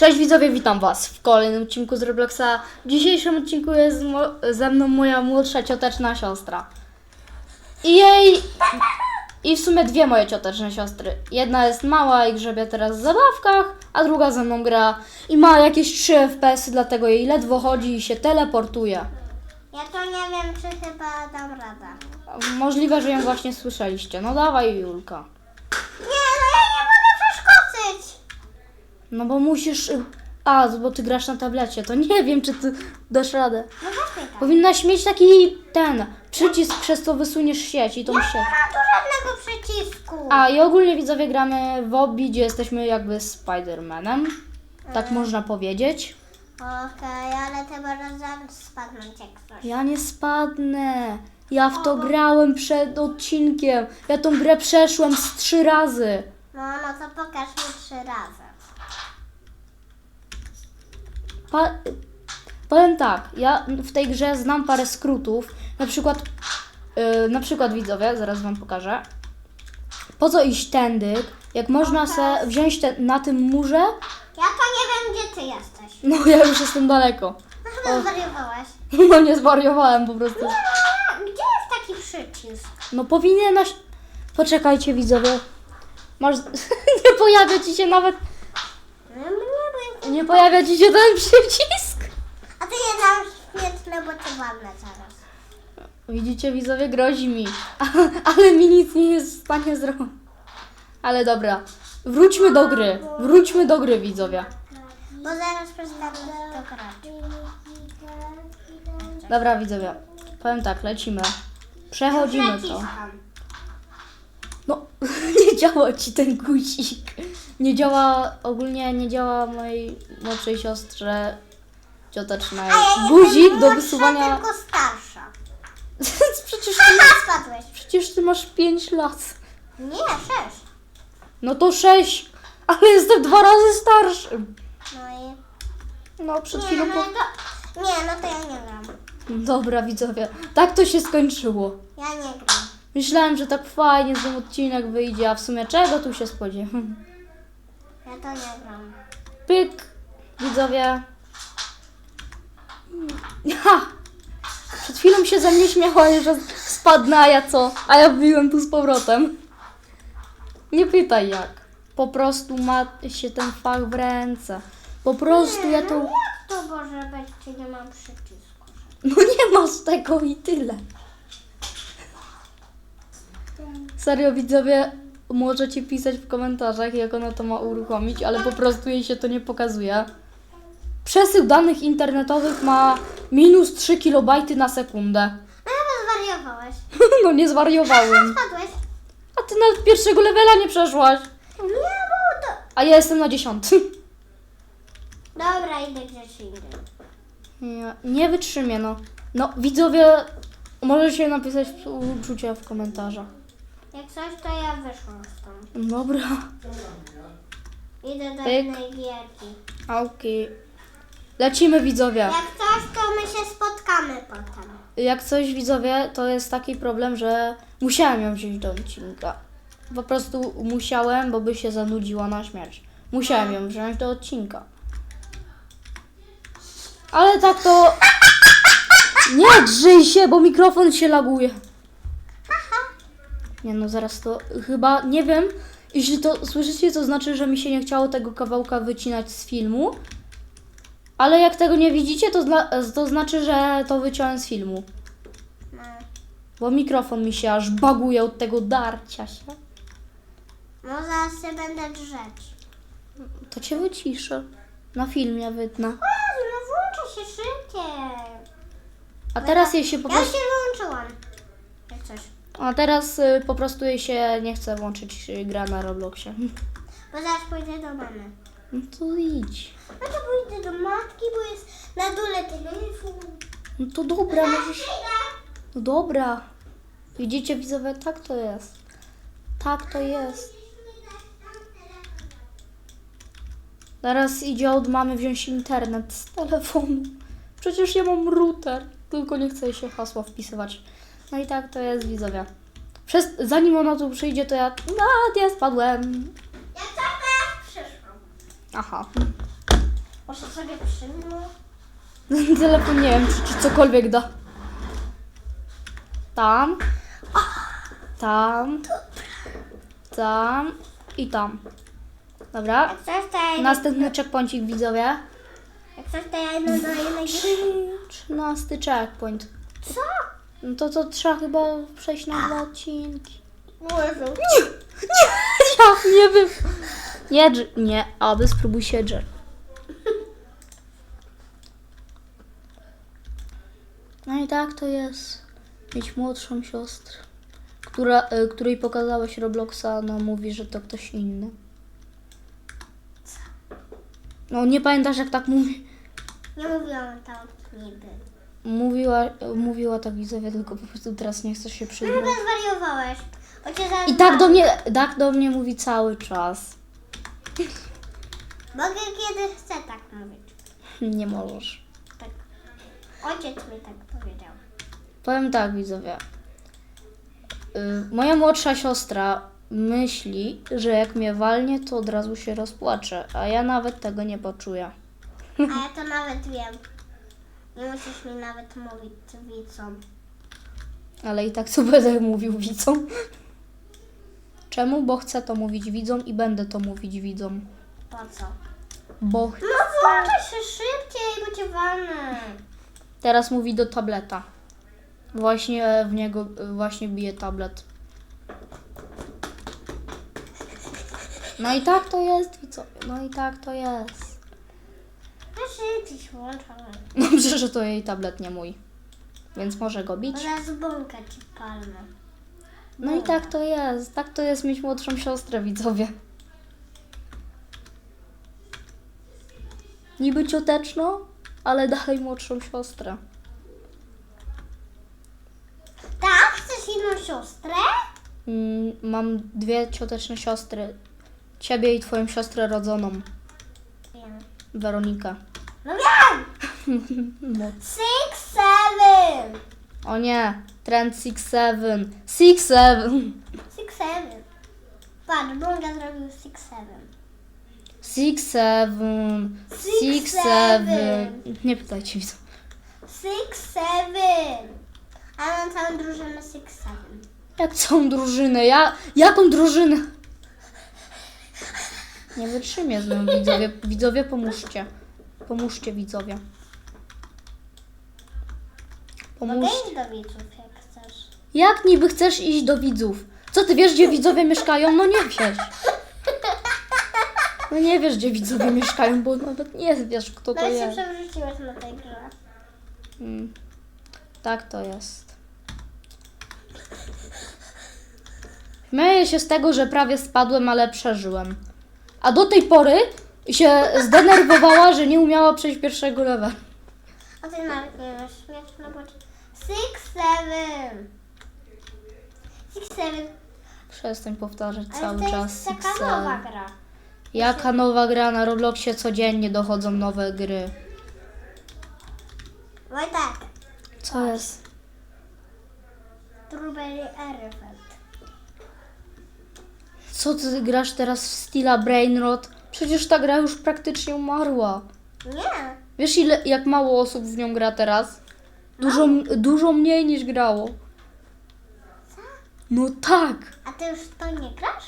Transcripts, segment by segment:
Cześć widzowie, witam was w kolejnym odcinku z Robloxa. W dzisiejszym odcinku jest ze mną moja młodsza cioteczna siostra. I jej... I w sumie dwie moje cioteczne siostry. Jedna jest mała i grzebie teraz w zabawkach, a druga ze mną gra i ma jakieś 3 FPS, dlatego jej ledwo chodzi i się teleportuje. Ja to nie wiem, czy chyba dam radę. Możliwe, że ją właśnie słyszeliście. No dawaj Julka. Nie, no ja nie mogę. No bo musisz... y, A, bo ty grasz na tablecie, to nie wiem, czy ty dasz radę. No właśnie tak. Powinnaś mieć taki ten przycisk, przez co wysuniesz sieć i tą sieć. Nie mam tu żadnego przycisku. A i ogólnie widzowie gramy w obie, gdzie jesteśmy jakby Spider-Manem. Tak można powiedzieć. Okej, ale ty możesz zaraz spadnąć jak coś. Ja nie spadnę. Ja w to grałem przed odcinkiem. Ja tą grę przeszłem z trzy razy. No, no to pokaż mi trzy razy. Pa powiem tak, ja w tej grze znam parę skrótów. Na przykład, yy, na przykład widzowie, zaraz wam pokażę. Po co iść tędy, jak można se wziąć te, na tym murze? Ja to nie wiem, gdzie ty jesteś. No ja już jestem daleko. No chyba zwariowałeś. No nie zwariowałem po prostu. No, no, gdzie jest taki przycisk? No powinieneś... Poczekajcie widzowie. Masz... nie pojawia ci się nawet... No, nie, bo ja- Nie pojawia ci się ten przycisk. A ty nie dam świetne, bo cię walnę zaraz. Widzicie widzowie, grozi mi. Ale mi nic nie jest w stanie zrobić. Ale dobra. Wróćmy do gry. Wróćmy do gry widzowie. Bo zaraz przestanę to grać. Dobra widzowie. Powiem tak, lecimy. Przechodzimy to. Naciskam. No, nie działa ci ten guzik. Nie działa, ogólnie nie działa mojej młodszej siostrze ciotecznej. Guzik jestem do wysuwania... tylko starsza. Przecież ty, Haha, spadłeś. przecież ty masz 5 lat. Nie, sześć. No to 6, ale jestem dwa razy starszym. No i... No, przed Nie, chwilą no po... to... Nie, no to ja nie gram. Dobra, widzowie. Tak to się skończyło. Ja nie gram. Myślałem, że tak fajnie ten odcinek wyjdzie, a w sumie czego tu się spodziewam? Ja to nie gram. Pyk, widzowie. Ha! Przed chwilą się ze mnie śmiała, że spadnę, a ja co? A ja wbiłem tu z powrotem. Nie pytaj jak. Po prostu ma się ten fach w ręce. Po prostu ja to... No jak to może być, czy nie mam przycisku? No nie masz tego i tyle. Serio widzowie, możecie pisać w komentarzach, jak ona to ma uruchomić, ale po prostu jej się to nie pokazuje. Przesył danych internetowych ma minus 3 KB na sekundę. No chyba zwariowałeś. No nie zwariowałem. Spadłeś. A ty nawet pierwszego levela nie przeszłaś. Nie, bo to... A ja jestem na dziesiątym. Dobra, idę gdzieś indziej. Nie, nie wytrzymię, no. No, widzowie, możecie napisać uczucia w komentarzach. Jak coś, to ja wyszłam stąd. Dobra. Idę do Pyk. innej gierki. Okej. Lecimy widzowie. Jak coś, to my się spotkamy potem. Jak coś widzowie, to jest taki problem, że musiałem ją wziąć do odcinka. Po prostu musiałem, bo by się zanudziła na śmierć. Musiałem ją wziąć do odcinka. Ale tak to... Nie drzyj się, bo mikrofon się laguje. Nie no, zaraz to chyba, nie wiem, jeśli to słyszycie, to znaczy, że mi się nie chciało tego kawałka wycinać z filmu. Ale jak tego nie widzicie, to, zna, to znaczy, że to wyciąłem z filmu. No. Bo mikrofon mi się aż baguje od tego darcia się. No zaraz się będę drzeć. To cię wyciszę. Na filmie wytnę. Jezu, no włączę się szybciej. A teraz jej się po Ja prostu... się. Jak coś. A teraz y, po prostu jej się nie chce włączyć y, gra na Robloxie. Bo zaraz pójdę do mamy. No to idź. No to pójdę do matki, bo jest na dole telefon. No to dobra, możesz... No dobra. Widzicie widzowie, tak to jest. Tak to jest. Zaraz idzie od mamy wziąć internet z telefonu. Przecież ja mam router, tylko nie jej się hasła wpisywać. No i tak to jest widzowie. Przez, zanim ona tu przyjdzie, to ja... No, ja spadłem. Ja przyszłam. Aha. Może sobie przyjmę? Telefon nie wiem, czy, czy cokolwiek da. Tam. Tam. Tam. I tam. Dobra. Jak coś to ja idę, Następny checkpointik widzowie. jak coś to ja idę do Trzynasty checkpoint. Co? No to to trzeba chyba przejść na dwa odcinki. Może. Nie! Nie! Ja nie wiem. Nie, Dż- nie, aby spróbuj się Dżer. No i tak to jest mieć młodszą siostrę, która, y, której pokazałeś Robloxa, no mówi, że to ktoś inny. No nie pamiętasz jak tak mówi? Nie mówiłam tam niby. Mówiła, mówiła tak widzowie, tylko po prostu teraz nie chcesz się No przyznać. chyba zwariowałeś. Bo cię zaraz I tak do mnie, tak do mnie mówi cały czas. Mogę kiedy chcę tak mówić. Nie możesz. Tak. Ojciec mi tak powiedział. Powiem tak, widzowie. Y, moja młodsza siostra myśli, że jak mnie walnie, to od razu się rozpłacze, a ja nawet tego nie poczuję. A ja to nawet wiem. Nie musisz mi nawet mówić widzom. Ale i tak co będę mówił widzom. Czemu? Bo chcę to mówić widzom i będę to mówić widzom. Po co? Bo ch- No włączaj się szybciej, bo cię walnę. teraz mówi do tableta. Właśnie w niego, właśnie bije tablet. No i tak to jest, widzowie. No i tak to jest. Włączaj. Dobrze, że to jej tablet, nie mój. Więc może go bić. Bąka ci. No i tak to jest. Tak to jest mieć młodszą siostrę, widzowie. Niby cioteczną, ale dalej młodszą siostrę. Tak? Chcesz inną siostrę? Mm, mam dwie cioteczne siostry. Ciebie i twoją siostrę rodzoną, Wiem. Weronikę. No wiem! No. Six, seven. O nie, trend 6-7. 6-7. Six, seven. Patrz, Bunga zrobił six, seven. 6-7. Six, 6-7. seven. Nie pytajcie widzów. Six, seven. A mam całą drużynę six, seven. Jak całą drużynę? Ja, jaką drużynę? Nie wytrzymię z nią widzowie. Widzowie, pomóżcie. Pomóżcie widzowie. Mogę Pomóżcie. iść do widzów, jak chcesz. Jak niby chcesz iść do widzów? Co ty wiesz, gdzie widzowie mieszkają? No nie wiesz. No nie wiesz, gdzie widzowie mieszkają, bo nawet nie wiesz, kto to Nawet się jest. przewróciłeś na tej grze. Mm. Tak to jest. Śmieję się z tego, że prawie spadłem, ale przeżyłem. A do tej pory się zdenerwowała, że nie umiała przejść pierwszego levelu. A ty nawet nie wiesz, śmieszne, bo... Six, seven. Six, seven. Przestań powtarzać Ale cały to czas. jest taka Excel. nowa gra. Jaka nowa gra na Robloxie codziennie dochodzą nowe gry. Wojtek, Co jest? Strawberry Elephant. Co ty grasz teraz w Stila Brainrot? Przecież ta gra już praktycznie umarła. Nie. Wiesz ile, jak mało osób w nią gra teraz? Dużo, dużo mniej niż grało. No tak. A ty już to nie grasz?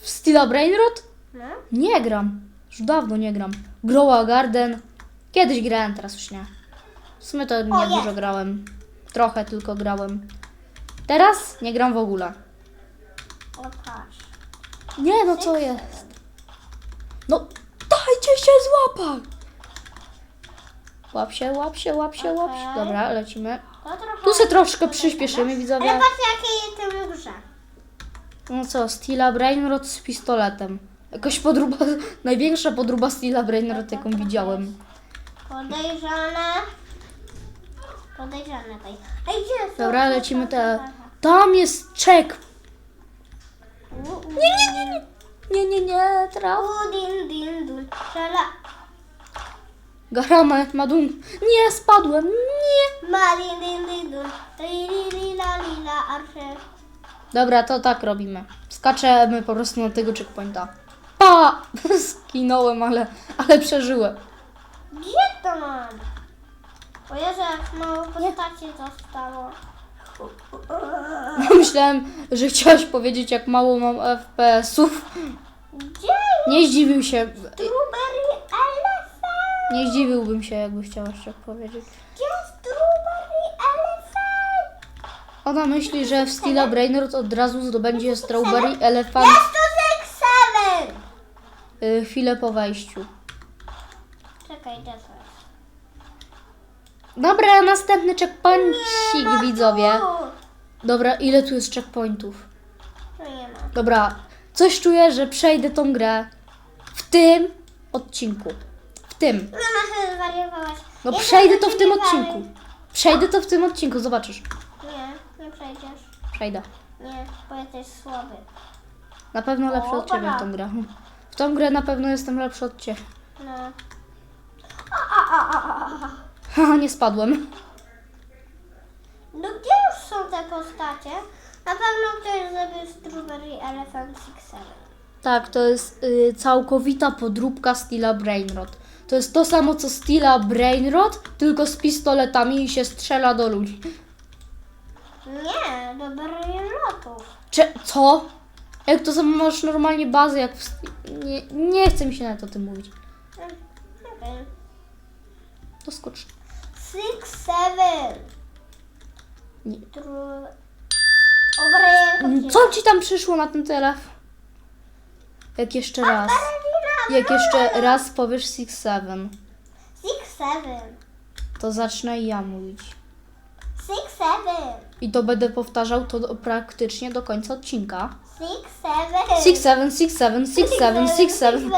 W Stila Brainrot? No. Nie gram. Już dawno nie gram. Growa Garden. Kiedyś grałem, teraz już nie. W sumie to nie jest. dużo grałem. Trochę tylko grałem. Teraz nie gram w ogóle. O, patrz. Nie, no co jest? No, dajcie się złapać! Łap się, łap się, łap się, łap się. Okej. Dobra, lecimy. To trochę... Tu se troszkę przyspieszymy, widzowie. Ale patrz jakie jestem grze. No co, Stila Brainrot z pistoletem. Jakoś podruba, największa podruba Stila Brainrot, jaką widziałem. Podejrzane. Podejrzane tej. Ej, gdzie są? Dobra, lecimy te... Tam jest czek! Nie, Nie, nie, nie, nie, nie, nie, traf. Din, din, dun. Szala. Nie, spadłem, nie. Ma, din, din, din, dun. Li, li, li, la, li, la, arsze. Dobra, to tak robimy. Skaczemy po prostu na tego checkpointa. Pa! Skinąłem, ale, ale przeżyłem. to mam. O Jezu, jak mało postaci zostało. Myślałem, że chciałaś powiedzieć, jak mało mam FPS-ów. Gdzie Nie zdziwił się. Strawberry Elephant? Nie zdziwiłbym się, jakby chciałaś tak powiedzieć. Gdzie Strawberry Elephant? Ona myśli, że w Stila Brainrod od razu zdobędzie Strawberry Elephant Jest tu Seven! y, chwilę po wejściu. Czekaj, jest? Dobra, następny checkpointik, widzowie. Dobra, ile tu jest checkpointów? Tu nie ma. Dobra, coś czuję, że przejdę tą grę w tym odcinku. W tym. Mama zwariowałaś. No Jestem przejdę to w tym odcinku. Przejdę to w tym odcinku, zobaczysz. Nie, nie przejdziesz. Przejdę. Nie, bo jesteś słaby. Na pewno lepszy od ciebie w tą grę. W tą grę na pewno jestem lepszy od ciebie. No. Haha, nie spadłem. No gdzie już są te postacie? Na pewno ktoś zrobił Strawberry Elephant Six Seven. Tak, to jest y, całkowita podróbka Stila Brainrod. To jest to samo co Stila Brainrod, tylko z pistoletami i się strzela do ludzi. Nie, do berylotów. Cze co? Jak to samo masz normalnie bazę jak w... Nie, nie chce mi się nawet o tym mówić. Mm, Okej. To skocz. Six Seven. Nie. Tru... Obraję Co ci tam przyszło na ten telefon? Jak jeszcze raz. Jak jeszcze raz powiesz 6-7, Six Seven. to zacznę ja mówić. Six Seven. I to będę powtarzał to do, praktycznie do końca odcinka. Six Seven. 6-7, 6-7, 6-7, 6-7.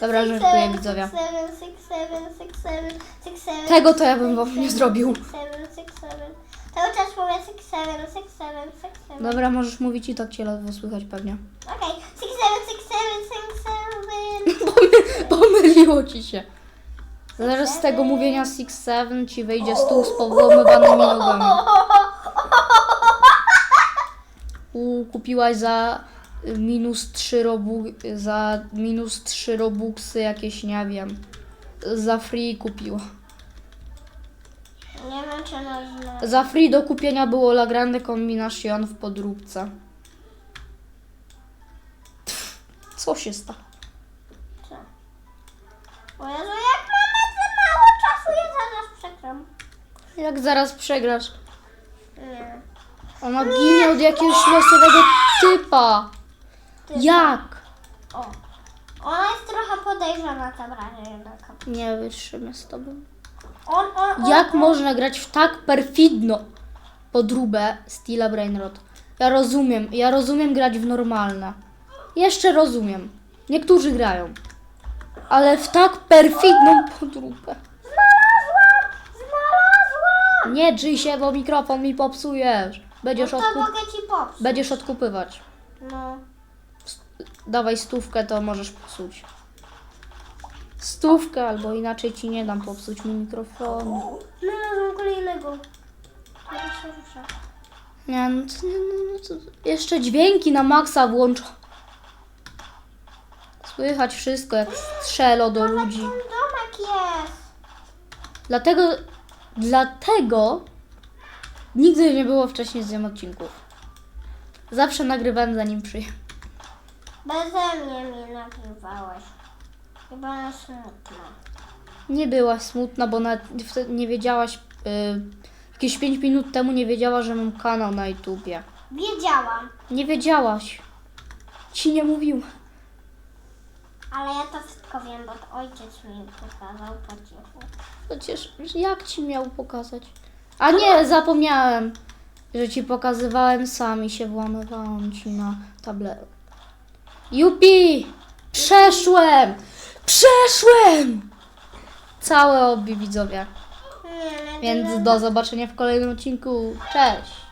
Dobra, żartuję, widzowie. Six seven, six seven, six seven, six seven, Tego to ja bym six wam nie seven, zrobił. Six seven, six seven. Cały czas mówię six seven, six seven, six seven. Dobra, możesz mówić i tak cię ledwo słychać pewnie. Okej, six seven, six seven, six seven. Pomy- Pomyliło ci się. Zaraz z tego mówienia 6-7 ci wyjdzie stół z powłamywanymi nogami. U, kupiłaś za y, minus 3 robu, za minus 3 robuxy jakieś, nie wiem. Za free kupiła. Nie wiem, czy można. Za free do kupienia było La Grande Combination w podróbce. Pff, Co się stało? Co? O Jezu, Jak zaraz przegrasz? Nie. Ona ginie od jakiegoś losowego typa. Ty- Jak? O. Ona jest trochę podejrzana tam razie jednak. Nie wytrzymię z tobą. On, on, on, Jak można grać w tak perfidno podróbę Stila Brainrod? Ja rozumiem, ja rozumiem grać w normalne. Jeszcze rozumiem. Niektórzy grają. Ale w tak perfidną podróbę. Nie drzyj się, bo mikrofon mi popsujesz. Będziesz, No to odkup... mogę ci popsuć. Będziesz odkupywać. No. Dawaj stówkę, to możesz popsuć. Stówkę, albo inaczej ci nie dam popsuć mi mikrofonu. Znalazłam kolejnego. Teraz się rusza. Nie, no, to, nie, no, no, to, jeszcze dźwięki na maksa włącz. Słychać wszystko, jak strzelo do ludzi. Ten domek jest. Dlatego, dlatego nigdy nie było wcześniej z nią odcinków. Zawsze nagrywałem zanim przyjechał. Beze mnie mi nagrywałeś. Chyba na smutno. Nie byłaś smutna, bo nawet wtedy nie wiedziałaś, y, jakieś 5 minut temu nie wiedziała, że mam kanał na YouTubie. Wiedziałam, Nie wiedziałaś. Ci nie mówił. ale ja to wszystko wiem, bo to ojciec mi pokazał po cichu. Przecież jak ci miał pokazać? A nie, zapomniałem, że ci pokazywałem sam i się włamywałam ci na tablet. Jupi! Przeszłem! Przeszłem! Całe obi widzowie. Więc do zobaczenia w kolejnym odcinku. Cześć!